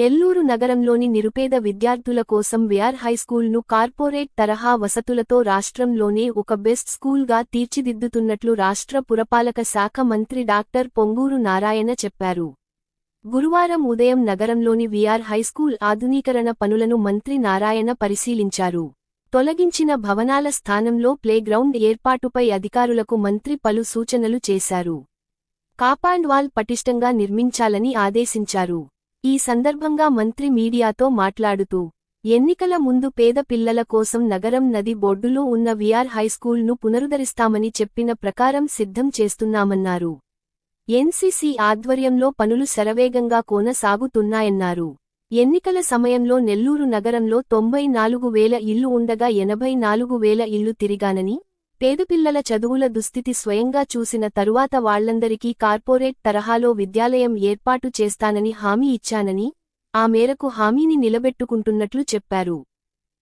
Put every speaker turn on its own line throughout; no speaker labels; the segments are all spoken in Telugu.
నెల్లూరు నగరంలోని నిరుపేద విద్యార్థుల కోసం విఆర్ హైస్కూల్ను కార్పొరేట్ తరహా వసతులతో రాష్ట్రంలోనే ఒక బెస్ట్ స్కూల్గా తీర్చిదిద్దుతున్నట్లు రాష్ట్ర పురపాలక శాఖ మంత్రి డాక్టర్ పొంగూరు నారాయణ చెప్పారు. గురువారం ఉదయం నగరంలోని విఆర్ హైస్కూల్ ఆధునీకరణ పనులను మంత్రి నారాయణ పరిశీలించారు. తొలగించిన భవనాల స్థానంలో ప్లేగ్రౌండ్ ఏర్పాటుపై అధికారులకు మంత్రి పలు సూచనలు చేశారు. కాపాండ్ వాల్ పటిష్టంగా నిర్మించాలని ఆదేశించారు. ఈ సందర్భంగా మంత్రి మీడియాతో మాట్లాడుతూ ఎన్నికల ముందు పేద పిల్లల కోసం నగరం నది బొడ్డులో ఉన్న విఆర్ హైస్కూల్ను పునరుద్ధరిస్తామని చెప్పిన ప్రకారం సిద్ధం చేస్తున్నామన్నారు. ఎన్సీసీ ఆధ్వర్యంలో పనులు శరవేగంగా కొనసాగుతున్నాయన్నారు. ఎన్నికల సమయంలో నెల్లూరు నగరంలో తొంభై నాలుగు వేల ఇల్లు ఉండగా ఎనభై నాలుగు వేల ఇల్లు తిరిగానని పేదపిల్లల చదువుల దుస్థితి స్వయంగా చూసిన తరువాత వాళ్ళందరికీ కార్పొరేట్ తరహాలో విద్యాలయం ఏర్పాటు చేస్తానని హామీ ఇచ్చానని ఆ మేరకు హామీని నిలబెట్టుకుంటున్నట్లు చెప్పారు.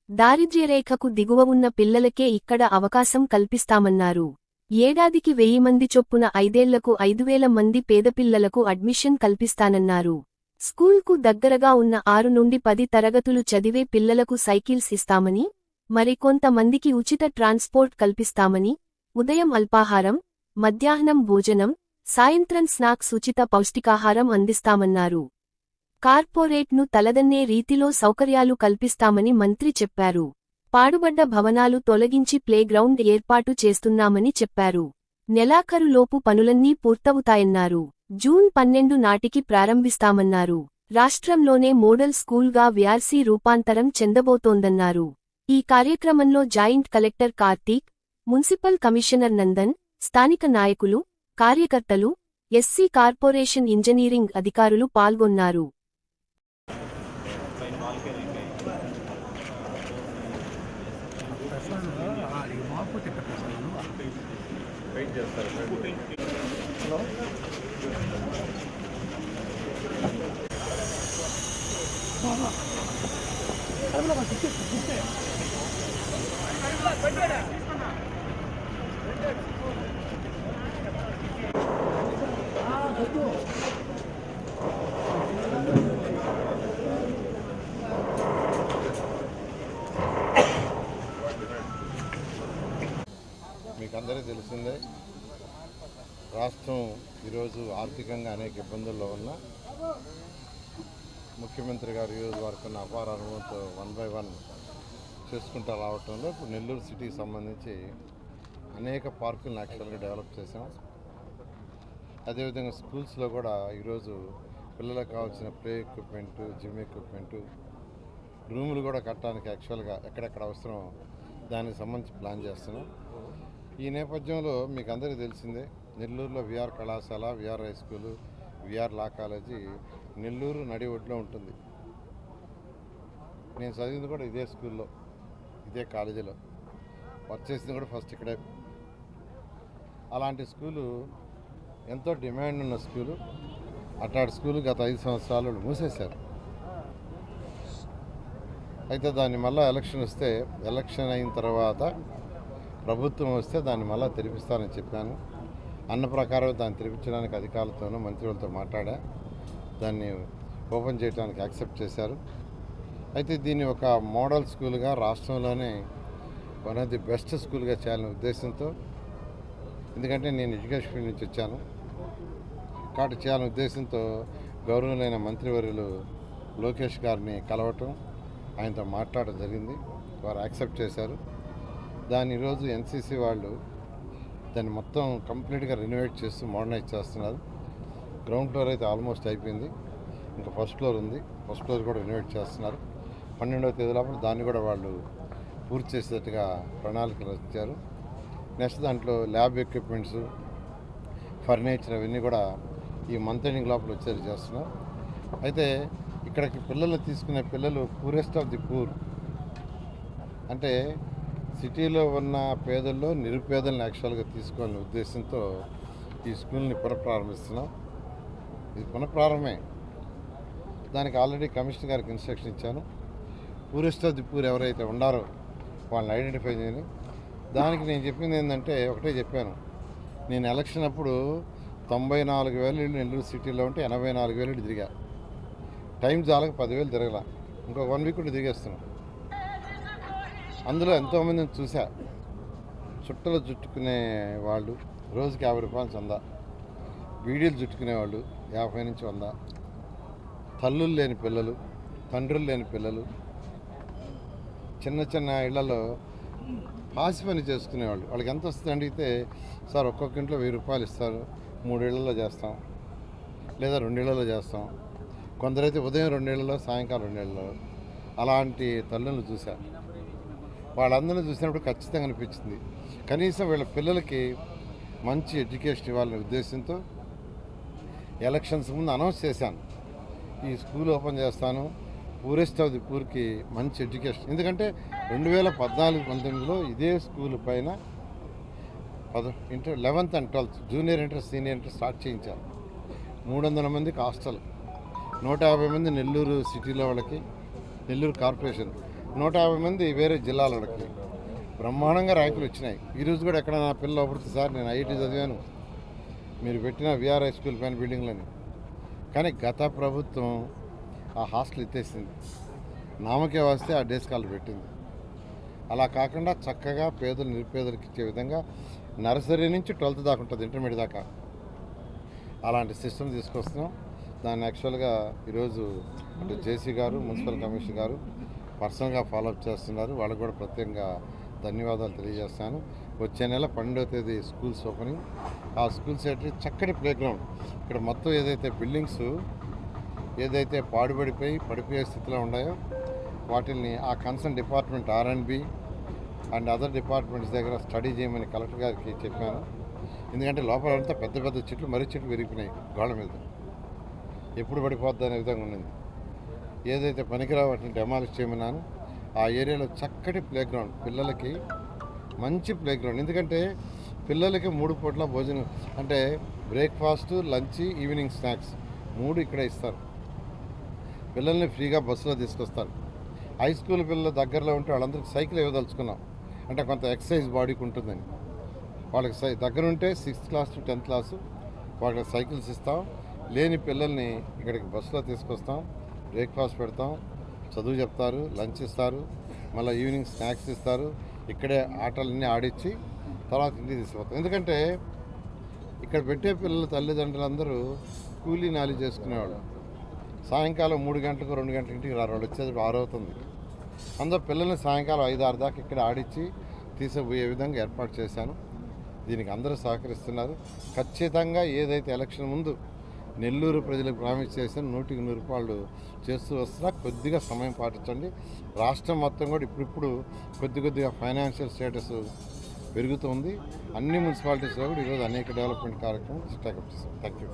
దారిద్ర్యరేఖకు దిగువ ఉన్న పిల్లలకే ఇక్కడ అవకాశం కల్పిస్తామన్నారు. ఏడాదికి వెయ్యి మంది చొప్పున ఐదేళ్ళకు ఐదువేల మంది పేదపిల్లలకు అడ్మిషన్ కల్పిస్తానన్నారు. స్కూల్కు దగ్గరగా ఉన్న ఆరు నుండి పది తరగతులు చదివే పిల్లలకు సైకిల్స్ ఇస్తామని మరికొంతమందికి ఉచిత ట్రాన్స్పోర్ట్ కల్పిస్తామని ఉదయం అల్పాహారం మధ్యాహ్నం భోజనం సాయంత్రం స్నాక్స్ ఉచిత పౌష్టికాహారం అందిస్తామన్నారు. కార్పొరేట్ను తలదన్నే రీతిలో సౌకర్యాలు కల్పిస్తామని మంత్రి చెప్పారు. పాడుబడ్డ భవనాలు తొలగించి ప్లేగ్రౌండ్ ఏర్పాటు చేస్తున్నామని చెప్పారు. నెలాఖరులోపు పనులన్నీ పూర్తవుతాయన్నారు. జూన్ పన్నెండు నాటికి ప్రారంభిస్తామన్నారు. రాష్ట్రంలోనే మోడల్ స్కూల్గా వ్యార్సీ రూపాంతరం చెందబోతోందన్నారు. ఈ కార్యక్రమంలో joint collector Karthik municipal commissioner Nandan స్థానిక నాయకులు కార్యకర్తలు ఎస్సీ కార్పొరేషన్ ఇంజనీరింగ్ అధికారులు పాల్గొన్నారు.
మీకు తెలిసిందే రాష్ట్రం ఈరోజు ఆర్థికంగా అనేక ఇబ్బందుల్లో ఉన్న ముఖ్యమంత్రి గారు ఈరోజు వరకు ఉన్న అపార అనుభవంతో వన్ బై వన్ చేసుకుంటూ రావటంలో ఇప్పుడు నెల్లూరు సిటీకి సంబంధించి అనేక పార్కులను యాక్చువల్గా డెవలప్ చేసాం అదేవిధంగా స్కూల్స్లో కూడా ఈరోజు పిల్లలకు కావాల్సిన ప్లే ఎక్విప్మెంటు జిమ్ ఎక్విప్మెంటు రూములు కూడా కట్టడానికి యాక్చువల్గా ఎక్కడెక్కడ అవసరం దానికి సంబంధించి ప్లాన్ చేస్తున్నాం. ఈ నేపథ్యంలో మీకు అందరికీ తెలిసిందే నెల్లూరులో విఆర్ కళాశాల VR high school VR law college Nellore నడి ఒడ్లో ఉంటుంది. నేను చదివింది కూడా ఇదే స్కూల్లో ఇదే కాలేజీలో. వర్క్ చేసింది కూడా ఫస్ట్ ఇక్కడే. అలాంటి స్కూలు ఎంతో డిమాండ్ ఉన్న స్కూలు. అట్లాంటి స్కూలు గత ఐదు సంవత్సరాలు మూసేశారు. అయితే దాన్ని మళ్ళీ ఎలక్షన్ వస్తే ఎలక్షన్ అయిన తర్వాత ప్రభుత్వం వస్తే దాన్ని మళ్ళీ తెరిపిస్తానని చెప్పాను. అన్న ప్రకారం దాన్ని తెరిపించడానికి అధికారులతోనూ మంత్రులతో మాట్లాడా. దాన్ని ఓపెన్ చేయడానికి యాక్సెప్ట్ చేశారు. అయితే దీన్ని ఒక మోడల్ స్కూల్గా రాష్ట్రంలోనే వన్ ఆఫ్ ది బెస్ట్ స్కూల్గా చేయాలనే ఉద్దేశంతో ఎందుకంటే నేను ఎడ్యుకేషన్ ఫీల్డ్ నుంచి వచ్చాను. కాబట్టి చేయాలనే ఉద్దేశంతో గౌరవులైన మంత్రివర్యులు లోకేష్ గారిని కలవటం ఆయనతో మాట్లాడడం జరిగింది. వారు యాక్సెప్ట్ చేశారు. దాని ఈరోజు ఎన్సీసీ వాళ్ళు దాన్ని మొత్తం కంప్లీట్గా రెనోవేట్ చేస్తూ మోడర్నైజ్ చేస్తున్నారు. గ్రౌండ్ ఫ్లోర్ అయితే ఆల్మోస్ట్ అయిపోయింది. ఇంకా ఫస్ట్ ఫ్లోర్ ఉంది. ఫస్ట్ ఫ్లోర్ కూడా రెనోవేట్ చేస్తున్నారు. పన్నెండవ తేదీ లోపల దాన్ని కూడా వాళ్ళు పూర్తి చేసేటట్టుగా ప్రణాళికలు ఇచ్చారు నెక్స్ట్ దాంట్లో ల్యాబ్ ఎక్విప్మెంట్స్ ఫర్నిచర్ అవన్నీ కూడా ఈ మంత్ ఎండింగ్ లోపల వచ్చేది చేస్తున్నారు. అయితే ఇక్కడికి పిల్లలు తీసుకునే పిల్లలు పూరెస్ట్ ఆఫ్ ది పూర్ అంటే సిటీలో ఉన్న పేదల్లో నిరుపేదలను యాక్చువల్గా తీసుకోవాలనే ఉద్దేశంతో ఈ స్కూల్ని పునఃప్రారంభిస్తున్నాం. ఇది పునఃప్రారంభమే. దానికి ఆల్రెడీ కమిషనర్ గారికి ఇన్స్ట్రక్షన్ ఇచ్చాను. పూరెస్ట్ దిప్పూరు ఎవరైతే ఉండారో వాళ్ళని ఐడెంటిఫై చేయని దానికి నేను చెప్పింది ఏంటంటే ఒకటే చెప్పాను. నేను ఎలక్షన్ అప్పుడు తొంభై నాలుగు వేలు ఇళ్ళు నెల్లూరు సిటీలో ఉంటే ఎనభై నాలుగు వేలు ఇళ్ళు తిరిగా. టైం చాలక పదివేలు తిరగల. ఇంకో వన్ వీక్ ఉండి దిగేస్తున్నాం అందులో ఎంతోమందిని చూసా. చుట్టలు చుట్టుకునే వాళ్ళు రోజుకి యాభై రూపాయలు చందా. వీడియోలు చుట్టుకునేవాళ్ళు యాభై నుంచి వంద. తల్లులు లేని పిల్లలు తండ్రులు లేని పిల్లలు చిన్న చిన్న ఇళ్ళలో పాసి పని చేసుకునేవాళ్ళు వాళ్ళకి ఎంత వస్తుంది అడిగితే సార్ ఒక్కొక్క ఇంట్లో వెయ్యి రూపాయలు ఇస్తారు మూడేళ్ళలో చేస్తాం లేదా రెండేళ్ళలో చేస్తాం. కొందరైతే ఉదయం రెండేళ్ళలో సాయంకాలం రెండేళ్ళలో అలాంటి తల్లులను చూశారు వాళ్ళందరినీ చూసినప్పుడు ఖచ్చితంగా అనిపించింది. కనీసం వీళ్ళ పిల్లలకి మంచి ఎడ్యుకేషన్ ఇవ్వాలనే ఉద్దేశంతో ఎలక్షన్స్ ముందు అనౌన్స్ చేశాను. ఈ స్కూల్ ఓపెన్ చేస్తాను. పూరెస్ట్ ఆఫ్ ది పూర్కి మంచి ఎడ్యుకేషన్. ఎందుకంటే రెండు వేల పద్నాలుగు పంతొమ్మిదిలో ఇదే స్కూల్ పైన పద inter eleventh and twelfth junior inter senior inter start చేయించారు. మూడు వందల మందికి హాస్టల్. నూట యాభై మంది నెల్లూరు సిటీలో వాళ్ళకి నెల్లూరు కార్పొరేషన్. నూట యాభై మంది వేరే జిల్లాల బ్రహ్మాండంగా ర్యాంకులు వచ్చినాయి. ఈరోజు కూడా ఎక్కడ నా పిల్లలు ఒకటి సార్ నేను ఐఐటి చదివాను. మీరు పెట్టిన విఆర్ హై స్కూల్ పైన బిల్డింగ్లని. కానీ గత ప్రభుత్వం ఆ హాస్టల్ ఎత్తేసింది. నామకే వస్తే ఆ డేస్ స్కాలర్ పెట్టింది. అలా కాకుండా చక్కగా పేదలు నిరుపేదలకు ఇచ్చే విధంగా నర్సరీ నుంచి ట్వెల్త్ దాకా ఉంటుంది ఇంటర్మీడియట్ దాకా. అలాంటి సిస్టమ్ తీసుకొస్తున్నాం. దాన్ని యాక్చువల్గా ఈరోజు అటు జేసీ గారు మున్సిపల్ కమిషనర్ గారు పర్సనల్గా ఫాలోఅప్ చేస్తున్నారు. వాళ్ళకు కూడా ప్రత్యేకంగా ధన్యవాదాలు తెలియజేస్తాను. వచ్చే నెల పన్నెండవ తేదీ స్కూల్స్ ఓపెనింగ్. ఆ స్కూల్స్ ఏంటి చక్కటి ప్లేగ్రౌండ్. ఇక్కడ మొత్తం ఏదైతే బిల్డింగ్స్ ఏదైతే పాడుపడిపోయి పడిపోయే స్థితిలో ఉన్నాయో వాటిని ఆ concern department R and B and other departments దగ్గర స్టడీ చేయమని కలెక్టర్ గారికి చెప్పాను. ఎందుకంటే లోపల అంతా పెద్ద పెద్ద చెట్లు మర్రి చెట్లు విరిగిపోయినాయి గోడ మీద. ఎప్పుడు పడిపోద్ది అనే విధంగా ఉన్నది. ఏదైతే పనికిరావు డెమాలిష్ చేయమన్నాను ఆ ఏరియాలో చక్కటి ప్లేగ్రౌండ్ పిల్లలకి మంచి ప్లేగ్రౌండ్ ఎందుకంటే పిల్లలకి మూడు పూట్ల భోజనం అంటే బ్రేక్ఫాస్ట్ లంచ్ ఈవినింగ్ స్నాక్స్ మూడు ఇక్కడ ఇస్తారు. పిల్లల్ని ఫ్రీగా బస్సులో తీసుకొస్తారు. హై స్కూల్ పిల్లల దగ్గరలో ఉంటే వాళ్ళందరికీ సైకిల్ ఇవ్వదలుచుకున్నాం. అంటే కొంత ఎక్సర్సైజ్ బాడీకి ఉంటుందని. వాళ్ళకి సై దగ్గర ఉంటే sixth class to tenth class వాళ్ళకి సైకిల్స్ ఇస్తాం. లేని పిల్లల్ని ఇక్కడికి బస్సులో తీసుకొస్తాం. బ్రేక్ఫాస్ట్ పెడతాం చదువు చెప్తారు లంచ్ ఇస్తారు మళ్ళీ ఈవినింగ్ స్నాక్స్ ఇస్తారు ఇక్కడే ఆటలన్నీ ఆడిచ్చి తర్వాత ఇంటికి తీసుకుపోతాం. ఎందుకంటే ఇక్కడ పెట్టే పిల్లల తల్లిదండ్రులందరూ కూలీ నాలి చేసుకునేవాళ్ళు. సాయంకాలం మూడు గంటలకు రెండు గంటల ఇంటికి రారు వాళ్ళు వచ్చేది ఆరు అవుతుంది. అందులో పిల్లల్ని సాయంకాలం ఐదు ఆరు దాకా ఇక్కడ ఆడిచ్చి తీసుకుపోయే విధంగా ఏర్పాటు చేశాను. దీనికి అందరూ సహకరిస్తున్నారు. ఖచ్చితంగా ఏదైతే ఎలక్షన్ ముందు నెల్లూరు ప్రజలకు ప్రామిస్ చేసిన నూటికి నూరు రూపాయలు చేస్తూ వస్తున్నా కొద్దిగా సమయం పాటించండి. రాష్ట్రం మొత్తం కూడా ఇప్పుడిప్పుడు కొద్ది కొద్దిగా ఫైనాన్షియల్ స్టేటస్ పెరుగుతుంది అన్ని మున్సిపాలిటీస్లో కూడా ఈరోజు అనేక డెవలప్మెంట్ కార్యక్రమం టేకప్ థ్యాంక్ యూ